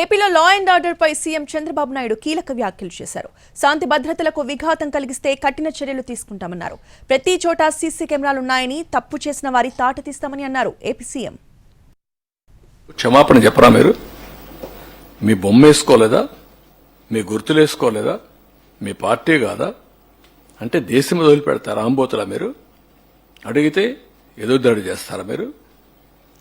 ఏపీలో law and order పై CM Chandrababu Naidu కీలక వ్యాఖ్యలు చేశారు. శాంతి భద్రతలకు విఘాతం కలిగిస్తే కఠిన చర్యలు తీసుకుంటామన్నారు. ప్రతి చోట సీసీ కెమెరాలున్నాయని తప్పు చేసిన వారి తాట తీస్తామని అన్నారు ఏపీ సీఎం. క్షమాపణ చెప్పరా మీరు? మీ బొమ్మ వేసుకోలేదా? మీ గుర్తులు వేసుకోలేదా? మీ పార్టీ కాదా? అంటే దేశం వదిలిపెడతారా ఆంబోతులా మీరు? అడిగితే ఎదురుదాడి చేస్తారా మీరు?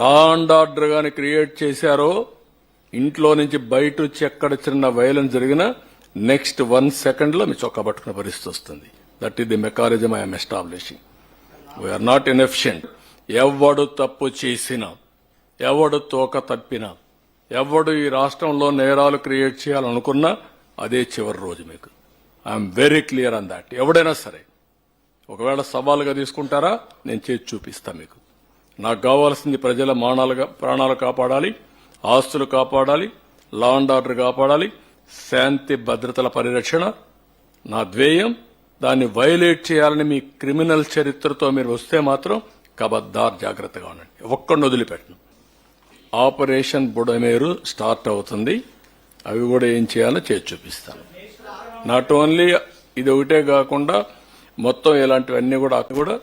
రాండ్ ఆర్డర్ గాని క్రియేట్ చేశారో ఇంట్లో నుంచి బయట వచ్చి ఎక్కడ చిన్న వైలెన్స్ జరిగినా నెక్స్ట్ వన్ సెకండ్లో మీ చొక్కా పట్టుకునే పరిస్థితి వస్తుంది. That is the mechanism I'm establishing we're not inefficient ఎవడు తప్పు చేసినా ఎవడు తోక తప్పినా ఎవడు ఈ రాష్ట్రంలో నేరాలు క్రియేట్ చేయాలనుకున్నా అదే చివరి రోజు మీకు. I'm very clear on that ఎవడైనా సరే ఒకవేళ సవాలుగా తీసుకుంటారా నేను చేసి చూపిస్తా మీకు. నాకు కావాల్సింది ప్రజల మానాలుగా ప్రాణాలు కాపాడాలి ఆస్తులు కాపాడాలి లా అండ్ ఆర్డర్ కాపాడాలి శాంతి భద్రతల పరిరక్షణ నా ధ్యేయం దాన్ని వైలేట్ చేయాలని మీ క్రిమినల్ చరిత్రతో మీరు వస్తే మాత్రం కబద్దార్ జాగ్రత్తగా ఉండండి. ఒక్కడిని వదిలిపెట్టను. ఆపరేషన్ బుడమేరు స్టార్ట్ అవుతుంది. అవి కూడా ఏం చేయాలో చేసి చూపిస్తాను. నాట్ ఓన్లీ ఇది ఒకటే కాకుండా మొత్తం ఇలాంటివన్నీ కూడా కూడా